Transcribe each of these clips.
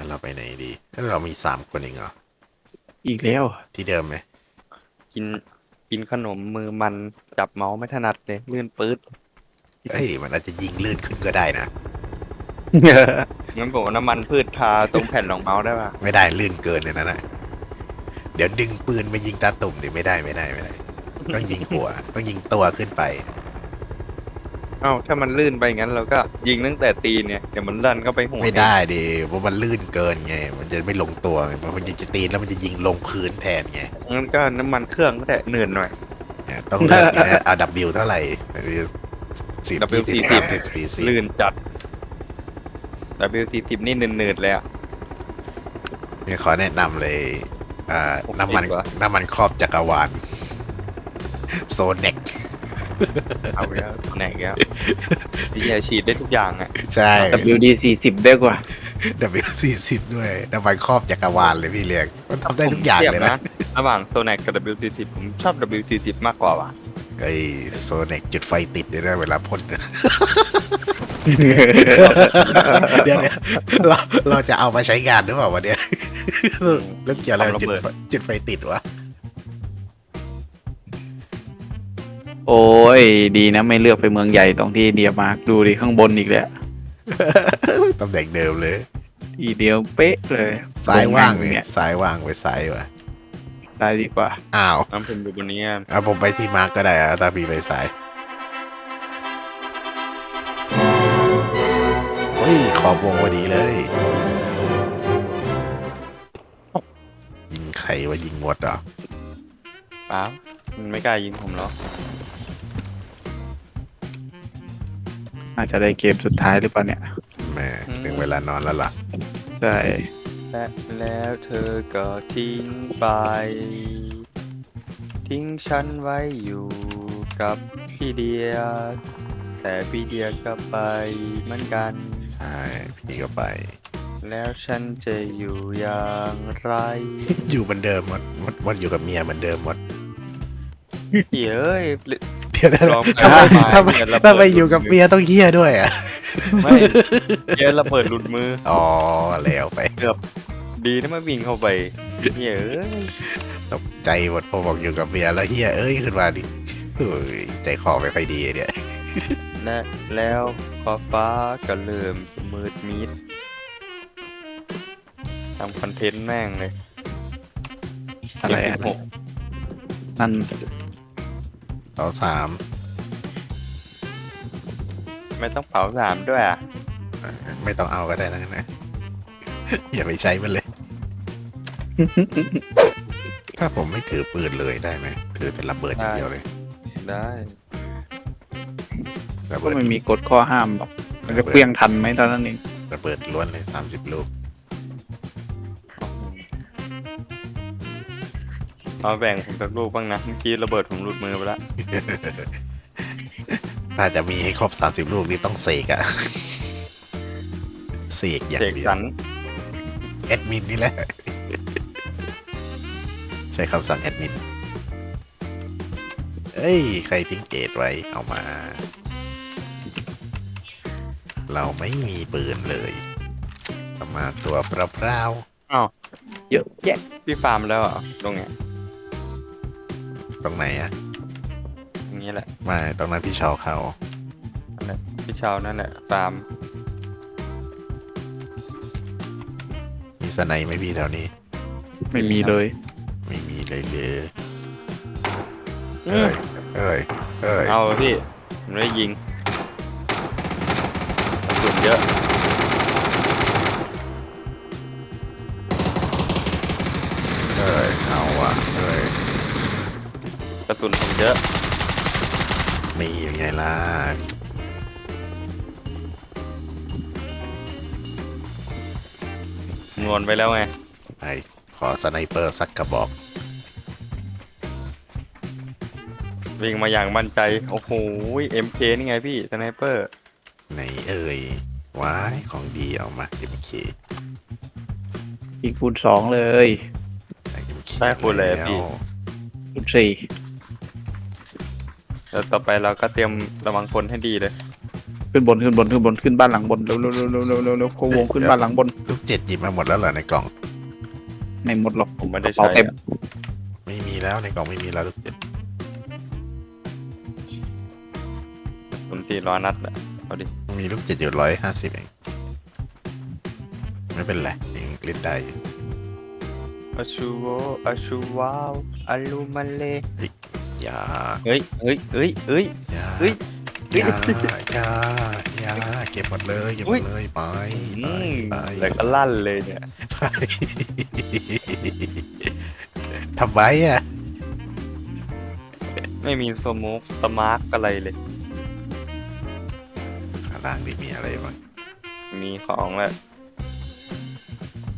แล้วเราไปไหนดีแล้วเรามีสามคนเองเหรอ อีกแล้ว ที่เดิมไหมกินกินขนมมือมันจับเมาส์ไม่ถนัดเลยลื่นปื๊ดเฮ้ย มันอาจจะยิงลื่นขึ้นก็ได้นะ งั้นผมเอาน้ำมันพืชทาตรงแผ่นรองเมาส์ได้ป่ะ ไม่ได้ลื่นเกินเลยนะนะเดี๋ยวดึงปืนมายิงตาตุ่มดิไม่ได้ไม่ได้ไม่ได้ ต้องยิงหัว ต้องยิงตัวขึ้นไป เอ้าถ้ามันลื่นไปงั้นเราก็ยิงตั้งแต่ตีนเนี่ยเดี๋ยวมันลั่นเข้าไปหัวไม่ได้ดิเพราะมันลื่นเกินไง มันจะไม่ลงตัวไงมันจะตีนแล้วมันจะยิงลงพื้นแทนไงงั้นก็น้ำมันเครื่องก็ได้เหนื่อยหน่อย เนี่ยต้องเลือกอย่างนี้เอาดับบิลเท่าไหร่สิบ W ยี่สิบ40สามสิบสี่สิบลื่นจัด W40 นี่หนืดๆเลยอะเนี่ยขอแนะนำเลยอ่าโอเคน้ำมันดีกว่าน้ำมันครอบจักรวาลโซเน็กเอาแล้วไหนแล้ว พี่จะฉีดได้ทุกอย่างอะใช่ WD สี่สิบได้กว่า W สี่สิบด้วยน้ำมันครอบจักรวาลเลยพี่เรียก มันทำได้ทุกอย่างผมทีเลยนะ ระหว่างโซน c กับ W40 ผมชอบ W40 มากกว่าว่ะไอ้โซเน็กจุดไฟติดด้วยนะเวลาพ่น เดี๋ยวเดี๋ยวเราเราจะเอามาใช้งานหรือเปล่าวันเนี้ยแล้วเกี่ยวอะไรกับจุดไฟจุดไฟติดวะ โอ้ย ดีนะไม่เลือกไปเมืองใหญ่ตรงที่เดียมาร์กดูดิข้างบนอีกแล้วตำแหน่งเดิมเลยทีเดียวเป๊ะเลยซ้ายว่างเลยเนี่ยซ้ายว่างไปซ้ายวะได้ดีกว่าอ้าวน้ำผมดูบนนี้อะเอาผมไปที่มาร์กก็ได้อะถ้าพี่ไปซ้ายเฮ้ยขอบวงพอดีเลยยิงใครว่ายิงหมดเหรอเปล่ามันไม่กล้ายิงผมหรอ อาจจะได้เกมสุดท้ายหรือเปล่าเนี่ยแหม่ถึงเวลานอนแล้วล่ะ ใช่และแล้วเธอก็ทิ้งไป ทิ้งฉันไว้อยู่กับพี่เดีย แต่พี่เดียก็ไปเหมือนกัน ใช่ พี่ก็ไป แล้วฉันจะอยู่อย่างไรอยู่เหมือนเดิมหมดหมดหมดอยู่กับเมียเหมือนเดิมหมดพี่เอ้ยเดี๋ยวนะลองไปทำไมหาทำไมเมียระเบิด ทำไมอยู่กับเมียต้องเฮี้ยด้วยอะ ไม่เยระเบิดหลุดมือ อ๋อแล้วไปดีนะไม่วิ่งเข้าไปพี่เอ้ยตกใจหมดพอบอกอยู่กับเมียแล้วเฮี้ยเอ้ยขึ้นมาดิเฮ้ยใจคอไม่ค่อยดีเนี่ยและแล้วขอบฟ้าก็เริ่มจะมืดมิดทำคอนเทนต์แม่งเลยอะไรเกมอะสิบหกนั่นเราสามไม่ต้องเผาสามด้วยอะไม่ต้องเอาก็ได้ทั้งนั้นนะอย่าไปใช้มันเลย ถ้าผมไม่ถือปืนเลยได้ไหมถือแต่ระเบิดอย่างเดียวเลย ได้ระก็เบิดไม่มีกฎข้อห้ามหรอก มันจะเปลี่ยงทันไหมตอนนั้นเองระเบิดล้วนเลยสามสิบลูกเอาแบ่งผมสักลูกบ้างนะ เมื่อกี้ระเบิดผมหลุดมือไปแล้ว น่าจะมีให้ครบสามสิบลูกนี่ต้องเสกอะเสกอย่างเสกเดียสรวรแอดมินนี่แหละ ใช้คำสั่งแอดมิน เอ้ย ใครทิ้งเกตไว้เอามา เราไม่มีปืนเลยเอามาตัวเปล่าอ้าวเยอะแยะพี่ฟาร์มแล้วเหรอตรงเนี้ยๆตรงไหนอะ ตรงนี้แหละไมาตรงนั้นพี่ชาวเขานั่นแหละพี่เชาวนั่นแหละฟาร์มมีสไนไหมพี่แถวนี้ ไม่มีเลย ไม่มีเลยเลยเอ้ยเอ้ยเอ้ยเอาพี่ผมได้ยิงกระสุนเยอะเอ้ยเอาว่ะเอ้ยกระสุนผมเยอะ มียังไงล่ะนวลไปแล้วไงไอขอสไนเปอร์สักกระบอก วิ่งมาอย่างมั่นใจ โอ้โห MK นี่ไงพี่สไนเปอร์ไหนเอ่ยว้ายของดีเอามา MK อีกคูณสองเลย MK ได้คูณเลยพี่แวคูณสี่ แล้วต่อไปเราก็เตรียมระวังคนให้ดีเลย ขึ้นบนขึ้นบนขึ้นบนขึ้นบ้านหลังบนเร็วเร็วเร็วเร็วเร็วเร็วเร็วเขาวงขึ้นบ้านหลังบนลูกเจ็ดหยิบมาหมดแล้วเหรอในกล่อง ไม่หมดหรอกผมไม่ได้กระเป๋าใช้เต็มอะไม่มีแล้วในกล่องไม่มีแล้วลูกเจ็ดผมตีร้อยนัดอะเอาดิมีลูกเจ็ดอยู่ร้อยห้าสิบเอง ไม่เป็นไรยังเล่นได้อยู่อาชูโวอาชูวาวอาลูมาเล อย่าเฮ้ยเฮ้ยเฮ้ยเฮ้ย อย่าเฮ้ยอย่าอย่าอย่าเก็บหมดเลยเก็บหมดเลยไปอืไปมไปแล้วก็ลั่นเลยเนี่ยไปทำไมอะไม่มีสโมกสมาร์กอะไรเลย ข้างล่างนี่มีอะไรบ้างมีของแหละ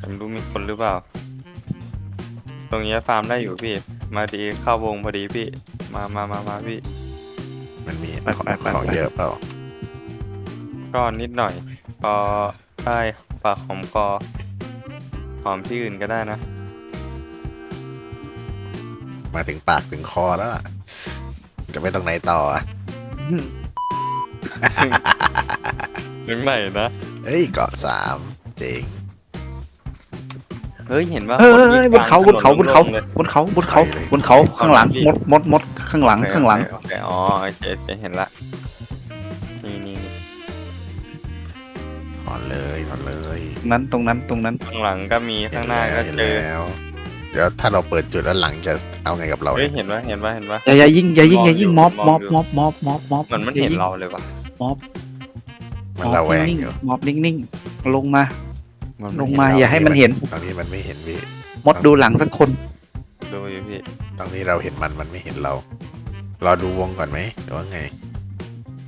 ผมรู้มีคนหรือเปล่า ตรงเนี้ยฟาร์มได้อยู่พี่ มาดีเข้าวงพอดีพี่ มามามามาพี่ มันมีของของเยอะเปล่าก็นิดหน่อยก็ได้ปากหอมกอหอมที่อื่นก็ได้นะ มาถึงปากถึงคอแล้วอะจะไปตรงไหนต่ออะนึกไหนนะ เอ้ยเกาะสามเจ๋ง เฮ้ยเห็นว่าเฮ้ยบนเขาบนเขาบนเขาบนเขาบนเขาบนเขาข้างหลังมดมดมดข้างหลังข้างหลังโอเคอ๋อโอเคโอเคเห็นละนี่นี่ถอนเลยถอนเลย นั้นตรงนั้นตรงนั้นข้างหลังก็มีข้างหน้าก็เห็นเจอแล้วเดี๋ยวถ้าเราเปิดจุดแล้วหลังจะเอาไงกับเราเฮ้ยเนี่ยเห็นว่าเห็นว่าเห็นว่าอย่าอย่ายิงอย่ายิงอย่ายิงม็อบมม็อองบอยู่ม็อบม็อบม็อบม็อบม็อบเหมือนมันเห็นเราเลยว่ะม็อบมันระแวงนิ่อยู่ๆม็อบนิ่งๆลงมาเหอ นลนงเห็นมาเรอย่าให้มันเห็นตอนนี้มันไม่เห็นพี่มดดูหลังสักคน ดูอยู่พี่ตอนนี้เราเห็นมันมันไม่เห็นเรารอดูวงก่อนไหมหรือว่าไง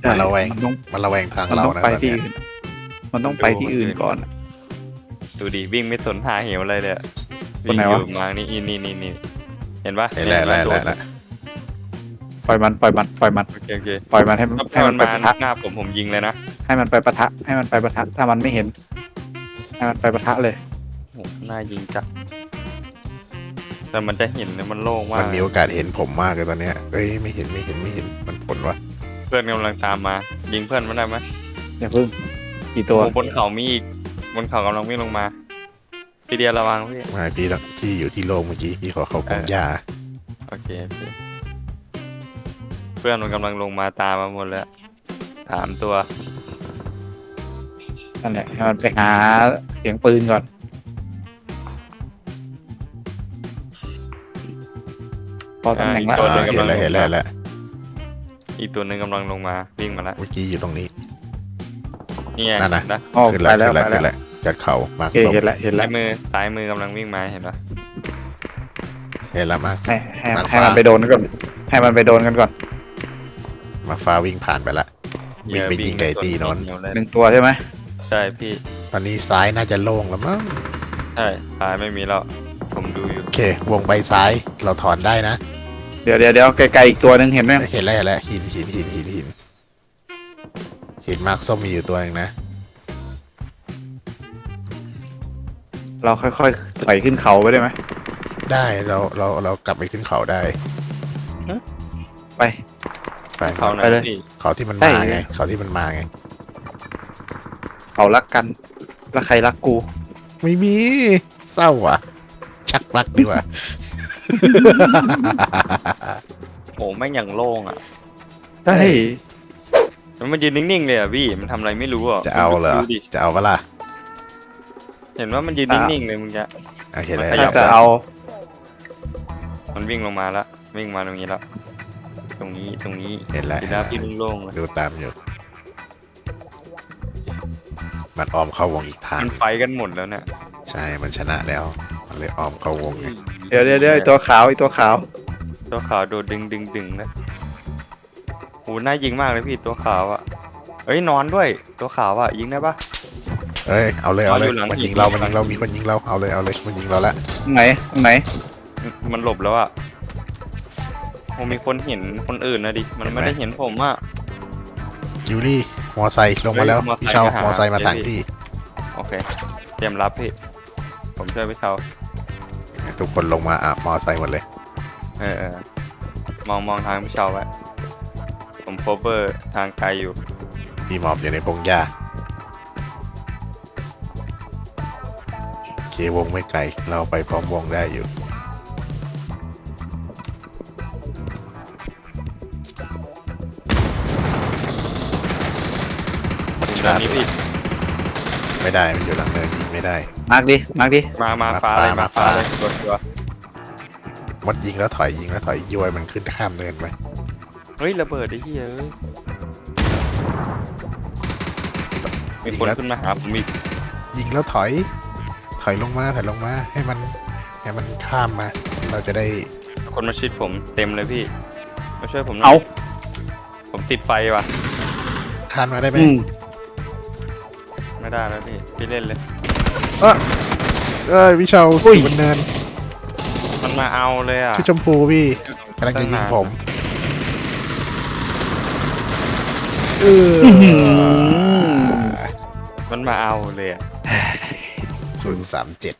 มันระแวง มันต้องมันระแวงทางมันเราต้องนะไปตอนที่เนี้ยอื่นมันต้องไปที่อื่นก่อน ดูดิวิ่งไม่สนหาเหวอะไรเลยอะคนวิ่งไหนอวะ ยู่มานี่อีนี่นี่นี่เห็นปะเห็นแล้วเห็แล้วโดแล้วดแล้วปล่อยมันปล่อยมันปล่อยมันโอเคโอเคปล่อยมันให้มันถ้าให้มัมันนไปมาปะทะหน้าผมผมยิงเลยนะให้มันไปปะทะให้มันไปปะทะถ้ามันไม่เห็น ให้มันไปปะทะเลย โหหน้ายิงจัดแต่มันจะเห็นเลยมันโล่งมากมันมีโอกาสเห็นผมมากเลยตอนเนี้ยเอ้ยไม่เห็นไม่เห็นไม่เห็นมันผลวะเพื่อนกำลังตามมา ยิงเพื่อนมันได้ไหมอย่าเพิ่งกี่ตัวโอ้บนเขามีอีกบนเขากำลังวิ่งลงมาพี่เดียระวังพี่ไมาพี่ต้องพี่อยู่ที่โล่งเมื่อกี้พี่ขอเข้าพงหญ้าโอเคโอเคเพื่อนมันกำลังลงมาตามมาหมดแล้วสามตัว นั่นแหละให้มันไปหาเสียงปืนก่อน พอตำแหน่งละตัวอ่าหนึ่ง เห็นกำลังแล้วเห็นแล้วเห็นแล้วอีกตัวหนึ่งกำลังลงมาวิ่งมาแล้วเมื่อกี้อยู่ตรงนี้ นี่ไงนั่นน่ะ นะอ๋อขึ้นไปแล้วแล้วขึ้นไปแล้วแล้ขึ้วนแล้วจัดเขามาร์คโอเคส้มเห็นแล้วเห็นแล้ซ้ายวมือซ้ายมือกำลังวิ่งมาเห็นปะเห็นแล้วมาร์คให้ให้มาให้ฟ้ามันไปโดนกันก่อน ให้มันไปโดนกันก่อนมาร์คฟ้าวิ่งผ่านไปละ วิ่งไปยิงไก่ตีโน้นเหี้ยวเลยหนึ่งตัวใช่ไหมใช่พี่ ตอนนี้ซ้ายน่าจะโล่งแล้วมั้งใช่ซ้ายไม่มีแล้ว ผมดูอยู่ โอเค วงไปซ้ายเราถอนได้นะเดี๋ยวเดี๋ยวเดี๋ยวไกลๆอีกตัวหนึ่งเห็นไหมเห็นแล้วเห็นแล้วหินหินหินหินหินหินมาร์คส้มมีอยู่ตัวหนึงนะ เราค่อยๆถอยขึ้นเขาไปได้ไหมได้เราเราเรากลับไปขึ้นเขาได้ ไป ไปเขาไหนไปเลย พี่ เขาที่มันใช่มาไง เขาที่มันมาไง เขารักกัน แล้วใครรักกู ไม่มี เศร้าว่ะ ชักรักดีกว่าโอ้แม่งอย่างโล่งอะใช่แล้วมันยืนนิ่งๆเลยอะพี่มันทำอะไรไม่รู้อะจะเอาเหรอ ดูดิจะเอาเปะล่ะเห็นว่ามันยืนนิ่งๆเลยมึงจะอะเห็นแล้วมันขถ้ายับ จะเอา มันวิ่งลงมาแล้ววิ่งมาตรงนี้แล้วตรงนี้ตรงนี้เห็นแล้วทีเห็นหน้าแล้ว พี่โล่งๆเลยดูตามอยู่ มันออมเข้าวงอีกทางมันไฟกันหมดแล้วเนี่ยใช่มันชนะแล้ว มันเลยออมเข้าวงไงเดี๋ยวเดี๋ยวเดี๋ยวไอ้ตัวขาวไอ้ตัวขาวตัวขาวโดดดึงดึงดึงนะโหน่ายิงมากเลยพี่ตัวขาวอะเอ้ยนอนด้วย ตัวขาวอะยิงได้ปะ เอ้ยเอาเลยเอาเลยเอาอยู่หลังมันยิงอีกเรามันหลัยิงงเรา มีคนยิงเราเอาเลยเอาเลยมันยิงเราละตรงไหนตรงไหนมันหลบแล้วอะโอ้มีคนเห็นคนอื่นนะดิมันไม่ได้เห็นผมอะ กิวลี่มอไซค์ลงมาแล้วเฮ้ยมอไซค์พี่เชามมาหามอไซค์มาเดี๋ยวทางดิที่โอเค เตรียมรับพี่ ผมช่วยพี่เชาทุกคนลงมาอะมอไซค์หมดเลย เออเออมองมองทางพี่เชาไว้ผมโคเวอร์ทางไกลอยู่ มีหมอบอยู่ในพงหญ้าโอเควงไม่ไกล เราไปพร้อมวงได้อยู่ ตอนนี้พี่ไม่ได้มันอยู่หลังเนินยิงไม่ได้มาร์กดิ มาร์กดิ มามามาฟ้าเลยฟ้ามาฟ้ามาฟ้าเลยตัวตัวมดยิงแล้วถอยยิงแล้วถอยย้วยมันขึ้นข้ามเนินไปเฮ้ยระเบิดไอ้เหี้ยเอ้ยมียิงคนแล้วขึ้นมาหาผมอีกยิงแล้วถอย ถอยลงมาถอยลงมาให้มันให้มันข้ามมา เราจะได้คนมาชิดผมเต็มเลยพี่มาช่วยผมหน่เอาอยผมติดไฟว่ะข้ามมาได้ไหมอืมไม่ ได้แล้วพี่พี่เล่นเลย เออเอ้ยวิชาอยู่บนเนินมันมาเอาเลยอะ ชื่อชมพูพี่กำลังจะยิงผมเออมันมาเอาเลยอะศูนย์สามเจ็ด